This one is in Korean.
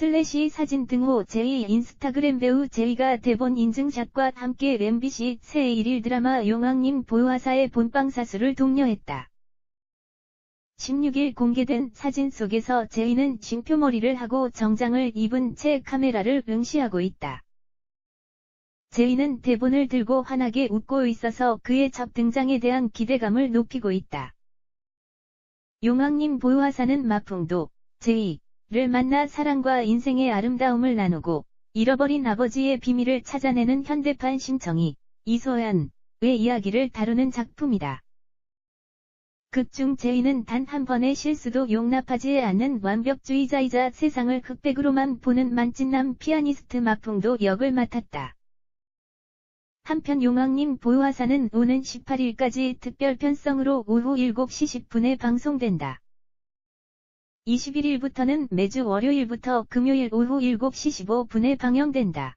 슬래시 사진 등호 제2 인스타그램 배우 제이가 대본 인증샷과 함께 MBC 새 1일 드라마 용왕님 보화사의 본방 사수를 독려했다. 16일 공개된 사진 속에서 제이는 징표머리를 하고 정장을 입은 채 카메라를 응시하고 있다. 제이는 대본을 들고 환하게 웃고 있어서 그의 첫 등장에 대한 기대감을 높이고 있다. 용왕님 보화사는 마풍도 제이 를 만나 사랑과 인생의 아름다움을 나누고 잃어버린 아버지의 비밀을 찾아내는 현대판 심청이 이소연의 이야기를 다루는 작품이다. 극중 제이는 단한 번의 실수도 용납하지 않는 완벽주의자이자 세상을 흑백으로만 보는 만찢남 피아니스트 마풍도 역을 맡았다. 한편 용왕님 보화사는 오는 18일까지 특별 편성으로 오후 7시 10분에 방송된다. 21일부터는 매주 월요일부터 금요일 오후 7시 15분에 방영된다.